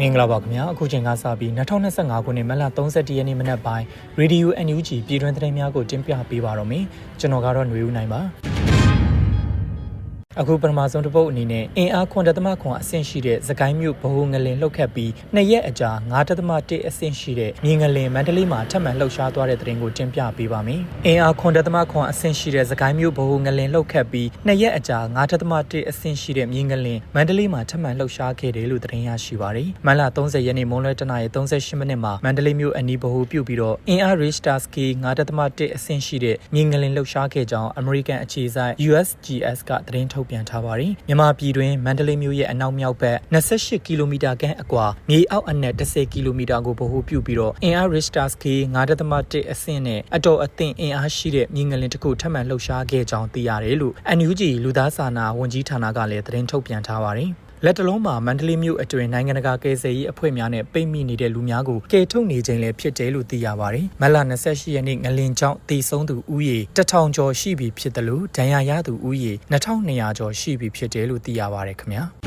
မင်္ဂလာပါခင်ဗျာအခုချိန်ကစပြီး2025ခုနှစ်မတ်လ31ရက်နေ့မနက်ပိုင်း Radio NUG ပြည်တွင်းသတင်းများကိုတင်ပြပေးပါတော့မယ်ကျွန်တော်ကတော့ຫນွေဦးနိုင်ပါ အခုပထမဆုံးတစ်ပုတ်အနေနဲ့အင်အားခွန်တသမခွန်အဆင့်ရှိတဲ့သကိုင်းမြို့ဗဟိုငလင်လှုပ်ခတ်ပြီးနှစ်ရက်အကြာ9တသမ1အဆင့်ရှိတဲ့မြေငလင်မန္တလေးမှာထပ်မံလှုပ်ရှားသွားတဲ့သတင်းကိုတင်ပြပေးပါမယ်။အင်အားခွန်တသမခွန်အဆင့်ရှိတဲ့သကိုင်းမြို့ဗဟိုငလင်လှုပ်ခတ်ပြီးနှစ်ရက်အကြာ9တသမ1အဆင့်ရှိတဲ့မြေငလင်မန္တလေးမှာထပ်မံလှုပ်ရှားခဲ့တယ်လို့သတင်းရရှိပါတယ်။မတ်လ30ရက်နေ့မွန်းလွဲတနာရီ38မိနစ်မှာမန္တလေးမြို့အနီးဗဟိုပြုတ်ပြီးတော့အင်အား Richter scale 9တသမ1အဆင့်ရှိတဲ့မြေငလင်လှုပ်ရှားခဲ့ကြောင်း American အခြေစိုက် USGS ကသတင်းထုတ်ပြန်ထားပါတယ်။မြန်မာပြည်တွင်မန္တလေးမြို့ရဲ့အနောက်မြောက်ဘက်28ကီလိုမီတာခန့်အကွာမြေအောက်အနက်10ကီလိုမီတာကိုဗဟိုပြုပြီးတော့အင်အား Richter scale 9.1အဆင့်နဲ့အတော်အသင့်အင်အားရှိတဲ့မြေငလင်တစ်ခုထပ်မံလှုပ်ရှားခဲ့ကြောင်းသိရတယ်လို့ NUG လူသားစာနာဝန်ကြီးဌာနကလည်းသတင်းထုတ်ပြန်ထားပါတယ်။ လက်တလုံးမှာမန္တလေးမြို့အတွင်းနိုင်ငံတကာကယ်ဆယ်ရေးအဖွဲ့များနဲ့ပိတ်မိနေတဲ့လူများကိုကယ်ထုတ်နေခြင်းလည်းဖြစ်တယ်လို့သိရပါတယ်။မလ28ရက်နေ့ငလင်ကြောင့်တည်ဆုံးသူဦးရေ1000ကျော်ရှိပြီဖြစ်တယ်လို့ဒဏ်ရာရသူဦးရေ2200ကျော်ရှိပြီဖြစ်တယ်လို့သိရပါတယ်ခင်ဗျာ။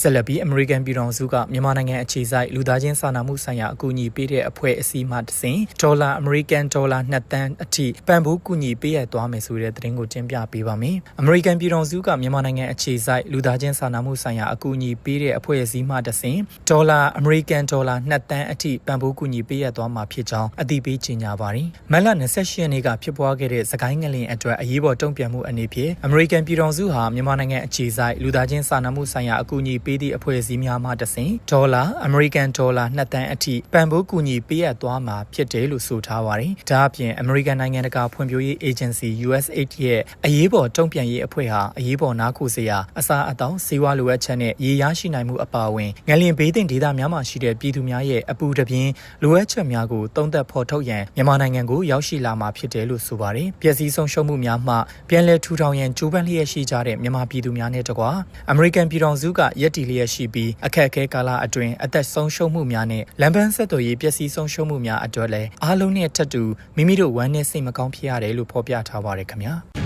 ဆက်လက်ပြီးအမေရိကန်ပြည်ထောင်စုကမြန်မာနိုင်ငံအခြေစိုက်လူသားချင်းစာနာမှုဆိုင်ရာအကူအညီပေးတဲ့အဖွဲ့အစည်းမှတစဉ်ဒေါ်လာအမေရိကန်ဒေါ်လာ2တန်းအထိပံ့ပိုးကူညီပေးရသွားမယ်ဆိုတဲ့သတင်းကိုတင်ပြပေးပါမယ်။အမေရိကန်ပြည်ထောင်စုကမြန်မာနိုင်ငံအခြေစိုက်လူသားချင်းစာနာမှုဆိုင်ရာအကူအညီပေးတဲ့အဖွဲ့အစည်းမှတစဉ်ဒေါ်လာအမေရိကန်ဒေါ်လာ2တန်းအထိပံ့ပိုးကူညီပေးရသွားမှာဖြစ်ကြောင်းအသိပေးကြေညာပါတယ်။မတ်လ28ရက်နေ့ကဖြစ်ပွားခဲ့တဲ့စကိုင်းငလင်အတွက်အရေးပေါ်တုံ့ပြန်မှုအနေဖြင့်အမေရိကန်ပြည်ထောင်စုဟာမြန်မာနိုင်ငံအခြေစိုက်လူသားချင်းစာနာမှုဆိုင်ရာအကူအညီပေးသည့်အဖွဲ့အစည်းများမှတဆင့်ဒေါ်လာအမေရိကန်ဒေါ်လာ2တန်းအထိပံ့ပိုးကူညီပေးအပ်သွားမှာဖြစ်တယ်လို့ဆိုထားပါတယ်။ဒါအပြင်အမေရိကန်နိုင်ငံတကာဖွံ့ဖြိုးရေး agency USAID ရဲ့အရေးပေါ်တုံ့ပြန်ရေးအဖွဲ့ဟာအရေးပေါ်နားခိုစရာအစားအသောက်ဆေးဝါးလိုအပ်ချက်နဲ့ရေရရှိနိုင်မှုအပါအဝင်ငလျင်ဘေးသင့်ဒေသများမှာရှိတဲ့ပြည်သူများရဲ့အပူတပြင်းလိုအပ်ချက်များကိုတုံ့သက်ဖော်ထုတ်ရန်မြန်မာနိုင်ငံကိုရောက်ရှိလာမှာဖြစ်တယ်လို့ဆိုပါတယ်။ပြည်စည်းဆုံးရှုံးမှုများမှပြန်လည်ထူထောင်ရန်ကြိုးပမ်းလျက်ရှိကြတဲ့မြန်မာပြည်သူများနဲ့တကွာအမေရိကန်ပြည်ထောင်စုကယက်တီလျက်ရှိပြီးအခက်အခဲကာလအတွင်းအသက်ဆုံးရှုံးမှုများနဲ့လမ်းပန်းဆက်သွယ်ရေးပျက်စီးဆုံးရှုံးမှုများအတွက်လည်းအားလုံးနဲ့ထပ်တူမိမိတို့ဝမ်းနဲ့စိတ်မကောင်းဖြစ်ရတယ်လို့ဖော်ပြထားပါတယ်ခင်ဗျာ။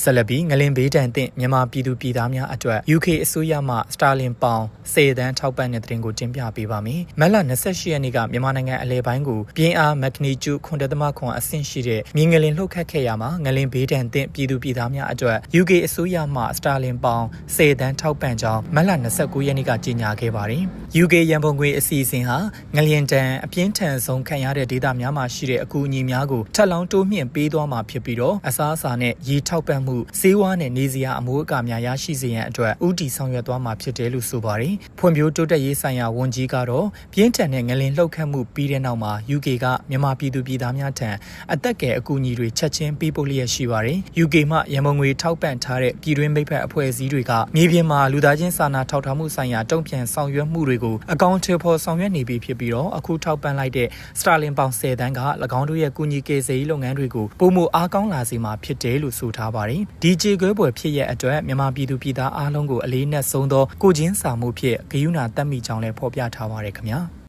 ဆက်လက်ပြီးငလင်ဘေးတန်သင့်မြန်မာပြည်သူပြည်သားများအတွက် UK အစိုးရမှစတာလင်ပေါင်10တန်းထောက်ပံ့တဲ့သတင်းကိုတင်ပြပေးပါမယ်။မတ်လ28ရက်နေ့ကမြန်မာနိုင်ငံအလဲပိုင်းကိုပြင်းအားမက်ဂနီကျူ9.9အဆင့်ရှိတဲ့မြေငလင်လှုပ်ခတ်ခဲ့ရမှာငလင်ဘေးတန်သင့်ပြည်သူပြည်သားများအတွက် UK အစိုးရမှစတာလင်ပေါင်10တန်းထောက်ပံ့ကြောင်းမတ်လ29ရက်နေ့ကကြေညာခဲ့ပါတယ်။ UK ရန်ပုံငွေအစီအစဉ်ဟာငလျင်တန်အပြင်းထန်ဆုံးခံရတဲ့ဒေသများမှာရှိတဲ့အကူအညီများကိုထပ်လောင်းတိုးမြင့်ပေးသွားမှာဖြစ်ပြီးတော့အစားအစာနဲ့ရေထောက်ပံ့မှုစေဝါးနဲ့နေစရာအမိုးအကာများရရှိစေရန်အတွက်ဥတီဆောင်ရွက်သွားမှာဖြစ်တယ်လို့ဆိုပါတယ်။ဖွံ့ဖြိုးတိုးတက်ရေးဆိုင်ရာဝန်ကြီးကတော့ပြင်းထန်တဲ့ငလင်လှုပ်ခတ်မှုပြီးတဲ့နောက်မှာ UK ကမြန်မာပြည်သူပြည်သားများထံအသက်ကယ်အကူအညီတွေချက်ချင်းပေးပို့လျက်ရှိပါတယ်။ UK မှရန်ပုံငွေထောက်ပံ့ထားတဲ့ပြည်တွင်းမိဖက်အဖွဲ့အစည်းတွေကမြေပြင်မှာလူသားချင်းစာနာထောက်ထားမှုဆိုင်ရာတုံ့ပြန်ဆောင်ရွက်မှုတွေကိုအကောင့်ထေဖော်ဆောင်ရွက်နေပြီဖြစ်ပြီးတော့အခုထောက်ပံ့လိုက်တဲ့စတာလင်ပေါင်10တန်းက၎င်းတို့ရဲ့ကူညီကေစေးလုပ်ငန်းတွေကိုပုံမအားကောင်းလာစေမှာဖြစ်တယ်လို့ဆိုထားပါတယ်။ DJ ကွဲပွဲဖြစ်ရဲ့အတွက်မြန်မာပြည်သူပြည်သားအားလုံးကိုအလေးနက်ဆုံးသောကိုချင်းစာမှုဖြင့်ဂယုဏတတ်မိကြောင်းလည်းဖော်ပြထားပါရခင်ဗျာ။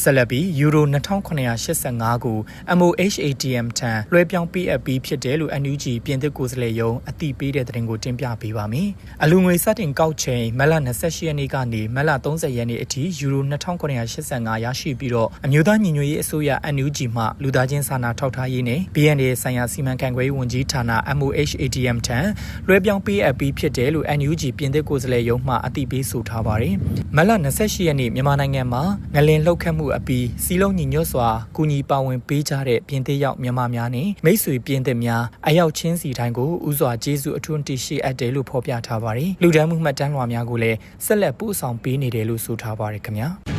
ဆက်လက်ပြီးယူရို2985ကို MOHATM ထံလွှဲပြောင်းပေးအပ်ပြီးဖြစ်တယ်လို့ NUG ပြင်သစ်ကိုယ်စားလှယ်ရုံးအသိပေးတဲ့သတင်းကိုတင်ပြပေးပါမယ်။အလူငွေစတင်ကောက်ချိန်မက်လ28ရက်နေ့ကနေမက်လ30ရက်နေ့အထိယူရို2985ရရှိပြီးတော့အမျိုးသားညီညွတ်ရေးအစိုးရ NUG မှလူသားချင်းစာနာထောက်ထားရေးနဲ့ BND ဆိုင်ရာစီမံခန့်ခွဲရေးဝန်ကြီးဌာန MOHATM ထံလွှဲပြောင်းပေးအပ်ပြီးဖြစ်တယ်လို့ NUG ပြင်သစ်ကိုယ်စားလှယ်ရုံးမှအသိပေးဆိုထားပါတယ်။မက်လ28ရက်နေ့မြန်မာနိုင်ငံမှာငလင်လှုပ်ခတ်မှုအပြီးစီလုံးညီညွတ်စွာကူညီပါဝင်ပေးကြတဲ့ပြင်သစ်ရောက်မြန်မာများနဲ့မိတ်ဆွေပြင်သစ်များအရောက်ချင်းစီတိုင်းကိုဥစွာကျေးဇူးအထွန်းတရှိအပ်တယ်လို့ဖော်ပြထားပါတယ်။လူဒန်းမှုမှတ်တမ်းလွှာများကိုလည်းဆက်လက်ပို့ဆောင်ပေးနေတယ်လို့ဆိုထားပါတယ်ခင်ဗျာ။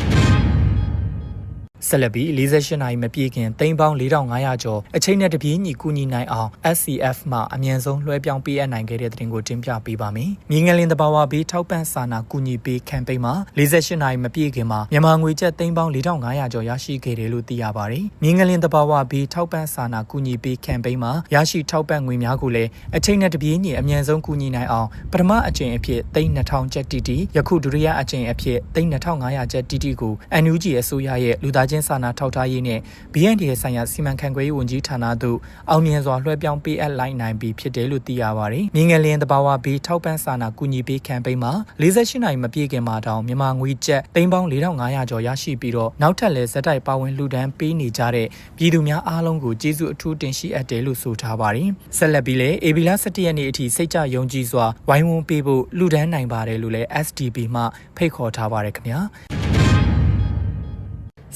ဆက်လက်ပြီး48နာရီမပြည့်ခင်သိန်းပေါင်း4500ကျော်အချိန်နဲ့တပြေးညီကူညီနိုင်အောင် SCF မှအမြန်ဆုံးလွှဲပြောင်းပေးအပ်နိုင်ခဲ့တဲ့တဲ့တင်ကိုတင်ပြပေးပါမယ်။မြေငလင်တဘာဝဘေးထောက်ပံ့စာနာကူညီပေးကမ်ပိန်းမှာ48နာရီမပြည့်ခင်မှာမြန်မာငွေကျပ်သိန်းပေါင်း4500ကျော်ရရှိခဲ့တယ်လို့သိရပါတယ်။မြေငလင်တဘာဝဘေးထောက်ပံ့စာနာကူညီပေးကမ်ပိန်းမှာရရှိထောက်ပံ့ငွေများကိုလည်းအချိန်နဲ့တပြေးညီအမြန်ဆုံးကူညီနိုင်အောင်ပထမအကြိမ်အဖြစ်သိန်း2000ကျပ်တီတီယခုဒုတိယအကြိမ်အဖြစ်သိန်း2500ကျပ်တီတီကို NUG အစိုးရရဲ့လူသားချင်းချင်းစာနာထောက်ထားရေးနဲ့ BNDA ဆိုင်ရာစီမံခန့်ခွဲရေးဝန်ကြီးဌာနသို့အောင်မြင်စွာလွှဲပြောင်းပေးအပ်လိုက်နိုင်ပြီဖြစ်တယ်လို့သိရပါတယ်။မြင်းငယ်လင်းတဘာဝဘေးထောက်ပံ့စာနာကူညီပေးကမ်ပိန်းမှာ48နိုင်မပြည့်ခင်မှာတောင်မြန်မာငွေကျပ်သိန်းပေါင်း4500ကျော်ရရှိပြီးတော့နောက်ထပ်လည်းဇက်တိုက်ပါဝင်လှူဒန်းပေးနေကြတဲ့ပြည်သူများအားလုံးကိုကျေးဇူးအထူးတင်ရှိအပ်တယ်လို့ဆိုထားပါတယ်။ဆက်လက်ပြီးလည်း AB လ17ရက်နေ့အထိစိတ်ကြယုံကြည်စွာဝိုင်းဝန်းပေးဖို့လှူဒန်းနိုင်ပါတယ်လို့လည်း SDB မှဖိတ်ခေါ်ထားပါတယ်ခင်ဗျာ။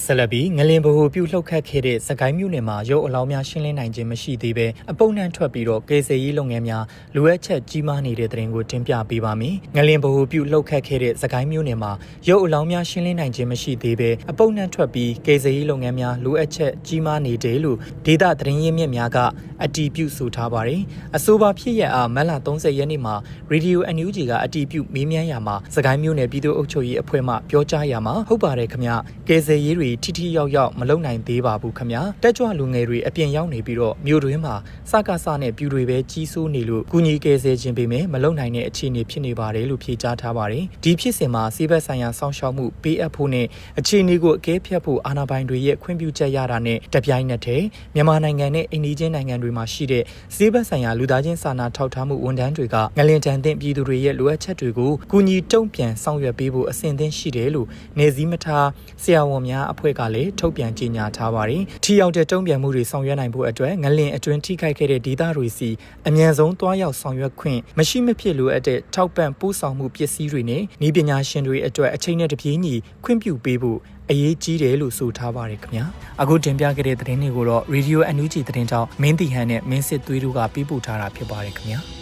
ဆလဘီငလင်ဘဟုပြုတ်လှုပ်ခတ်ခဲ့တဲ့စကိုင်းမြို့နယ်မှာရုပ်အလောင်းများရှင်းလင်းနိုင်ခြင်းမရှိသေးဘဲအပုံနှံထွက်ပြီးတော့ကေဆေးရေးလုပ်ငန်းများလိုအပ်ချက်ကြီးမားနေတဲ့တဲ့ရင်ကိုတင်ပြပေးပါမယ်။ငလင်ဘဟုပြုတ်လှုပ်ခတ်ခဲ့တဲ့စကိုင်းမြို့နယ်မှာရုပ်အလောင်းများရှင်းလင်းနိုင်ခြင်းမရှိသေးဘဲအပုံနှံထွက်ပြီးကေဆေးရေးလုပ်ငန်းများလိုအပ်ချက်ကြီးမားနေတယ်လို့ဒေတာသတင်းရင်းမြစ်များကအတီးပြုဆိုထားပါတယ်။အဆိုပါဖြစ်ရအားမက်လာ30ရက်နေ့မှာ Radio NUG ကအတီးပြုမေးမြန်းရာမှာစကိုင်းမြို့နယ်ပြည်သူ့အုပ်ချုပ်ရေးအဖွဲ့မှပြောကြားရာမှာဟုတ်ပါတယ်ခင်ဗျ။ကေဆေးရေးတွေထိထိရောက်ရောက်မလုပ်နိုင်သေးပါဘူးခမညာတက်ကြွလူငယ်တွေအပြင်ရောက်နေပြီးတော့မြို့တွင်းမှာစကားစနဲ့ပြူတွေပဲကြီးစိုးနေလို့ကုညီကယ်ဆယ်ခြင်းပေမဲ့မလုပ်နိုင်တဲ့အခြေအနေဖြစ်နေပါတယ်လို့ဖြေကြားထားပါတယ်ဒီဖြစ်စဉ်မှာစီးဘက်ဆိုင်ရာစောင့်ရှောက်မှုပေးအပ်ဖို့နဲ့အခြေအနေကိုအကဲဖြတ်ဖို့အာဏာပိုင်တွေရဲ့ခွင့်ပြုချက်ရတာနဲ့တပြိုင်နက်တည်းမြန်မာနိုင်ငံနဲ့အိန္ဒိချင်းနိုင်ငံတွေမှာရှိတဲ့စီးဘက်ဆိုင်ရာလူသားချင်းစာနာထောက်ထားမှုဝန်ထမ်းတွေကငလင်တန်တဲ့ပြည်သူတွေရဲ့လိုအပ်ချက်တွေကိုကုညီတုံ့ပြန်ဆောင်ရွက်ပေးဖို့အဆင်သင့်ရှိတယ်လို့နေစည်းမထားဆရာဝန်များအဖွဲ့ကလည်းထုတ်ပြန်ကြေညာထားပါတယ်။ထီရောက်တဲ့တုံ့ပြန်မှုတွေဆောင်ရွက်နိုင်ဖို့အတွက်ငလင်အတွင်းထိခိုက်ခဲ့တဲ့ဒေသတွေစီအမြန်ဆုံးတွားရောက်ဆောင်ရွက်ခွင့်မရှိမဖြစ်လိုအပ်တဲ့ထောက်ပံ့ပို့ဆောင်မှုပစ္စည်းတွေနဲ့ဤပညာရှင်တွေအတွက်အချိန်နဲ့တပြေးညီခွင့်ပြုပေးဖို့အရေးကြီးတယ်လို့ဆိုထားပါတယ်ခင်ဗျာအခုတင်ပြခဲ့တဲ့သတင်းတွေကိုတော့ Radio NUG သတင်းကြောင့်မင်းတီဟန်နဲ့မင်းစစ်သွေးတို့ကပြပို့ထားတာဖြစ်ပါတယ်ခင်ဗျာ